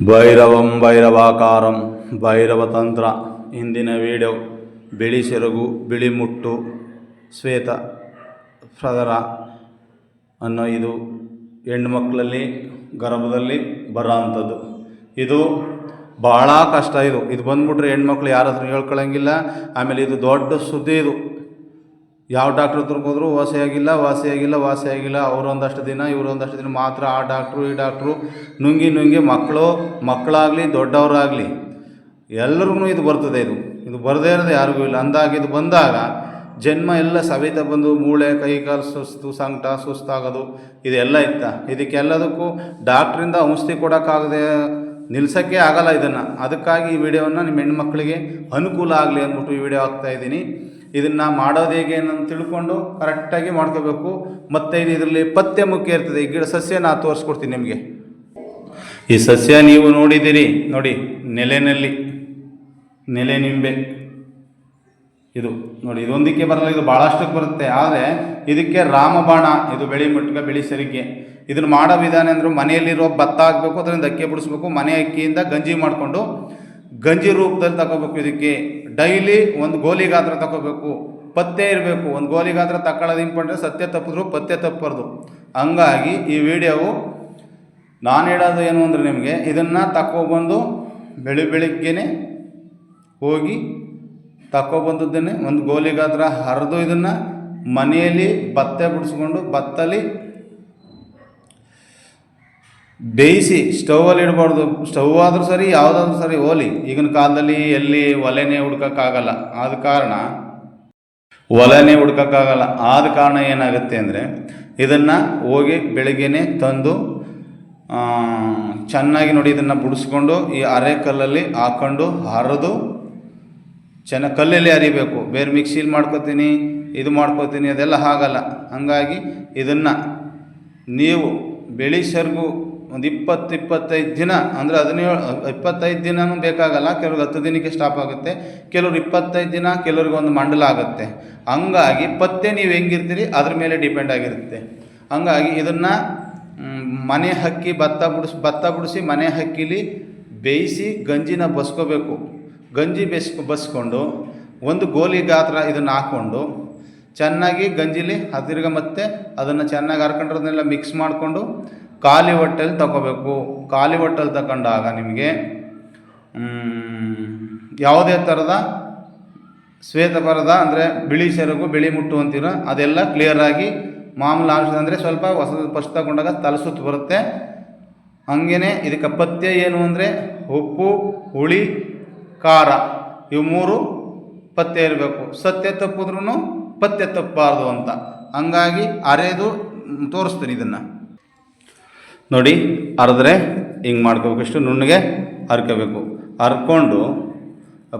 ಭೈರವಂ ಭೈರವಾಕಾರಂ. ಭೈರವತಂತ್ರ. ಇಂದಿನ ವಿಡಿಯೋ ಬಿಳಿ ಸೆರಗು, ಬಿಳಿ ಮುಟ್ಟು, ಶ್ವೇತ ಸದರ ಅನ್ನೋ ಇದು ಹೆಣ್ಮಕ್ಳಲ್ಲಿ, ಗರ್ಭದಲ್ಲಿ ಬರೋ ಅಂಥದ್ದು ಇದು ಭಾಳ ಕಷ್ಟ ಇದು. ಇದು ಬಂದ್ಬಿಟ್ರೆ ಹೆಣ್ಮಕ್ಳು ಯಾರ ಹತ್ರ ಹೇಳ್ಕೊಳ್ಳೋಂಗಿಲ್ಲ ಆಮೇಲೆ ಇದು ದೊಡ್ಡ ಸುದ್ದಿ ಇದು. ಯಾವ ಡಾಕ್ಟ್ರ್ ಹತ್ರಕ್ಕೆ ಹೋದ್ರು ವಾಸಿಯಾಗಿಲ್ಲ ವಾಸಿಯಾಗಿಲ್ಲ ವಾಸಿಯಾಗಿಲ್ಲ. ಅವರೊಂದಷ್ಟು ದಿನ, ಇವರೊಂದಷ್ಟು ದಿನ ಮಾತ್ರ ಆ ಡಾಕ್ಟ್ರು, ಈ ಡಾಕ್ಟ್ರು, ನುಂಗಿ ನುಂಗಿ ಮಕ್ಕಳು, ಮಕ್ಕಳಾಗಲಿ, ದೊಡ್ಡವರಾಗಲಿ, ಎಲ್ಲರಿಗೂ ಇದು ಬರ್ತದೆ ಇದು. ಇದು ಬರದೇ ಇರೋದು ಯಾರಿಗೂ ಇಲ್ಲ. ಅಂದಾಗ ಇದು ಬಂದಾಗ ಜನ್ಮ ಎಲ್ಲ ಸವಿತ ಬಂದು ಮೂಳೆ, ಕೈ ಕಾಲು ಸುಸ್ತು, ಸಂಕಟ, ಸುಸ್ತಾಗೋದು, ಇದೆಲ್ಲ ಇತ್ತ. ಇದಕ್ಕೆಲ್ಲದಕ್ಕೂ ಡಾಕ್ಟ್ರಿಂದ ಔಷಧಿ ಕೊಡೋಕ್ಕಾಗದೆ ನಿಲ್ಸೋಕ್ಕೆ ಆಗಲ್ಲ ಇದನ್ನು. ಅದಕ್ಕಾಗಿ ಈ ವಿಡಿಯೋವನ್ನು ನಿಮ್ಮ ಹೆಣ್ಮಕ್ಳಿಗೆ ಅನುಕೂಲ ಆಗಲಿ ಅಂದ್ಬಿಟ್ಟು ಈ ವಿಡಿಯೋ ಹಾಕ್ತಾ ಇದ್ದೀನಿ. ಇದನ್ನು ಮಾಡೋದು ಹೇಗೆ ಅನ್ನೋದು ತಿಳ್ಕೊಂಡು ಕರೆಕ್ಟಾಗಿ ಮಾಡ್ಕೋಬೇಕು. ಮತ್ತು ಇದು ಇದರಲ್ಲಿ ಪಥ್ಯ ಮುಖ್ಯ ಇರ್ತದೆ. ಈ ಗಿಡ ಸಸ್ಯ ನಾ ತೋರಿಸ್ಕೊಡ್ತೀನಿ ನಿಮಗೆ. ಈ ಸಸ್ಯ ನೀವು ನೋಡಿದ್ದೀರಿ. ನೋಡಿ, ನೆಲೆನಲ್ಲಿ, ನೆಲೆ ನಿಂಬೆ. ಇದು ನೋಡಿ, ಇದೊಂದಕ್ಕೆ ಬರಲ್ಲ, ಇದು ಭಾಳಷ್ಟಕ್ಕೆ ಬರುತ್ತೆ. ಆದರೆ ಇದಕ್ಕೆ ರಾಮಬಾಣ, ಇದು ಬೆಳಿ ಮುಟ್ಕ ಬೆಳಿ ಸರಿಗೆ. ಇದನ್ನು ಮಾಡೋ ವಿಧಾನ ಅಂದರೆ ಮನೆಯಲ್ಲಿರೋ ಭತ್ತ ಹಾಕಬೇಕು ಅದರಿಂದ ಅಕ್ಕಿ ಬಿಡಿಸ್ಬೇಕು, ಮನೆ ಅಕ್ಕಿಯಿಂದ ಗಂಜಿ ಮಾಡಿಕೊಂಡು ಗಂಜಿ ರೂಪದಲ್ಲಿ ತಗೋಬೇಕು ಇದಕ್ಕೆ. ಡೈಲಿ ಒಂದು ಗೋಲಿ ಗಾತ್ರ ತಗೋಬೇಕು ಪತ್ತೆ ಇರಬೇಕು. ಒಂದು ಗೋಲಿ ಗಾತ್ರ ತಗೊಳ್ಳೋದು ಇಂಪಾರ್ಟೆಂಟ್, ಸತ್ಯ ತಪ್ಪಿದ್ರು ಪತ್ತೆ ತಪ್ಪಬಾರ್ದು ಹಂಗಾಗಿ ಈ ವಿಡಿಯೋವು ನಾನು ಹೇಳೋದು ಏನು ಅಂದರೆ ನಿಮಗೆ ಇದನ್ನು ತಗೊಬಂದು ಬೆಳಿ ಬೆಳಿಗ್ಗೆನೆ ಹೋಗಿ ತಗೊಬಂದದ್ದನ್ನೇ ಒಂದು ಗೋಲಿ ಗಾತ್ರ ಹರಿದು ಇದನ್ನು ಮನೆಯಲ್ಲಿ ಭತ್ತ ಬಿಡಿಸ್ಕೊಂಡು ಭತ್ತಲ್ಲಿ ಬೇಯಿಸಿ ಸ್ಟೌವಲ್ಲಿ ಇಡಬಾರ್ದು. ಸ್ಟವ್ ಆದರೂ ಸರಿ, ಯಾವುದಾದ್ರೂ ಸರಿ ಓಲಿ. ಈಗಿನ ಕಾಲದಲ್ಲಿ ಎಲ್ಲಿ ಒಲೆನೇ ಹುಡ್ಕೋಕ್ಕಾಗಲ್ಲ. ಆದ ಕಾರಣ ಒಲೆನೇ ಹುಡ್ಕೋಕ್ಕಾಗಲ್ಲ. ಆದ ಕಾರಣ ಏನಾಗುತ್ತೆ ಅಂದರೆ, ಇದನ್ನು ಹೋಗಿ ಬೆಳಗ್ಗೆನೆ ತಂದು ಚೆನ್ನಾಗಿ ನೋಡಿ ಇದನ್ನು ಬಿಡಿಸ್ಕೊಂಡು, ಈ ಅರೆ ಕಲ್ಲಲ್ಲಿ ಹಾಕ್ಕೊಂಡು ಹರಿದು ಚೆನ್ನಾಗಿ ಕಲ್ಲಲ್ಲಿ ಅರಿಬೇಕು ಬೇರೆ ಮಿಕ್ಸಿಲಿ ಮಾಡ್ಕೊತೀನಿ, ಇದು ಮಾಡ್ಕೊತೀನಿ, ಅದೆಲ್ಲ ಆಗಲ್ಲ ಹಾಗಾಗಿ ಇದನ್ನು ನೀವು ಬೆಳಿ ಒಂದು ಇಪ್ಪತ್ತು ಇಪ್ಪತ್ತೈದು ದಿನ, ಅಂದರೆ ಹದಿನೇಳು, ಇಪ್ಪತ್ತೈದು ದಿನವೂ ಬೇಕಾಗಲ್ಲ, ಕೆಲವ್ರಿಗೆ ಹತ್ತು ದಿನಕ್ಕೆ ಸ್ಟಾಪ್ ಆಗುತ್ತೆ ಕೆಲವ್ರು ಇಪ್ಪತ್ತೈದು ದಿನ, ಕೆಲವ್ರಿಗೆ ಒಂದು ಮಂಡಲ ಆಗುತ್ತೆ. ಹಂಗಾಗಿ ಪತ್ತೆ ನೀವು ಹೆಂಗಿರ್ತೀರಿ, ಅದ್ರ ಮೇಲೆ ಡಿಪೆಂಡ್ ಆಗಿರುತ್ತೆ. ಹಂಗಾಗಿ ಇದನ್ನು ಮನೆ ಹಕ್ಕಿ, ಭತ್ತ ಬಿಡಿಸಿ ಭತ್ತ ಬಿಡಿಸಿ ಮನೆ ಹಕ್ಕಿಲಿ ಬೇಯಿಸಿ ಗಂಜಿನ ಬಸ್ಕೋಬೇಕು. ಗಂಜಿ ಬೆಸ್ಕೊ ಬಸ್ಕೊಂಡು ಒಂದು ಗೋಲಿ ಗಾತ್ರ ಇದನ್ನು ಹಾಕ್ಕೊಂಡು ಚೆನ್ನಾಗಿ ಗಂಜಿಲಿ, ಹದಿರ್ಗ ಮತ್ತೆ ಅದನ್ನು ಚೆನ್ನಾಗಿ ಹರ್ಕೊಂಡಿರೋದನ್ನೆಲ್ಲ ಮಿಕ್ಸ್ ಮಾಡಿಕೊಂಡು ಖಾಲಿ ಹೊಟ್ಟೆಲಿ ತಗೋಬೇಕು ಖಾಲಿ ಹೊಟ್ಟೆಲಿ ತಗೊಂಡಾಗ ನಿಮಗೆ ಯಾವುದೇ ಥರದ ಶ್ವೇತಪರದ ಅಂದರೆ ಬಿಳಿ ಸೆರಗು, ಬಿಳಿ ಮುಟ್ಟು ಅಂತೀರ, ಅದೆಲ್ಲ ಕ್ಲಿಯರಾಗಿ ಮಾಮೂಲು ಆಂಶ ಅಂದರೆ ಸ್ವಲ್ಪ ಹೊಸ ಫಸ್ಟ್ ತಗೊಂಡಾಗ ತಲಸುತ್ತು ಬರುತ್ತೆ. ಹಂಗೇ ಇದಕ್ಕೆ ಪಥ್ಯ ಏನು ಅಂದರೆ ಉಪ್ಪು, ಹುಳಿ, ಖಾರ, ಇವು ಮೂರು ಪಥ್ಯ ಇರಬೇಕು. ಸತ್ಯ ತಪ್ಪಿದ್ರೂ ಪಥ್ಯ ತಪ್ಪಬಾರ್ದು ಅಂತ. ಹಂಗಾಗಿ ಅರೆದು ತೋರಿಸ್ತೀನಿ ಇದನ್ನು. ನೋಡಿ, ಅರೆದ್ರೆ ಹಿಂಗೆ ಮಾಡ್ಕೋಬೇಕು. ಇಷ್ಟು ನುಣ್ಣಗೆ ಹರ್ಕೋಬೇಕು. ಹರ್ಕೊಂಡು,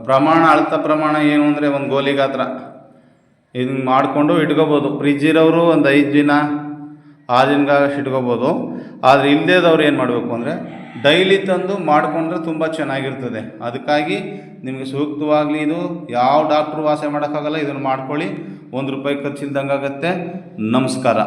ಪ್ರಮಾಣ, ಅಳತ ಪ್ರಮಾಣ ಏನು ಅಂದರೆ ಒಂದು ಗೋಲಿ ಗಾತ್ರ. ಹಿಂಗೆ ಮಾಡಿಕೊಂಡು ಇಟ್ಕೋಬೋದು. ಫ್ರಿಜ್ ಇರೋರು ಒಂದು ಐದು ದಿನ ಆರು ದಿನಗಾಗಷ್ಟು ಇಟ್ಕೋಬೋದು. ಆದರೆ ಇಲ್ಲದೇದವ್ರು ಏನು ಮಾಡಬೇಕು ಅಂದರೆ ಡೈಲಿ ತಂದು ಮಾಡಿಕೊಂಡ್ರೆ ತುಂಬ ಚೆನ್ನಾಗಿರ್ತದೆ. ಅದಕ್ಕಾಗಿ ನಿಮಗೆ ಸೂಕ್ತವಾಗಲಿ ಇದು. ಯಾವ ಡಾಕ್ಟ್ರು ವಾಸೆ ಮಾಡೋಕ್ಕಾಗಲ್ಲ, ಇದನ್ನು ಮಾಡ್ಕೊಳ್ಳಿ. ಒಂದು ರೂಪಾಯಿ ಖರ್ಚಿಲ್ದಂಗೆ ಆಗುತ್ತೆ ನಮಸ್ಕಾರ.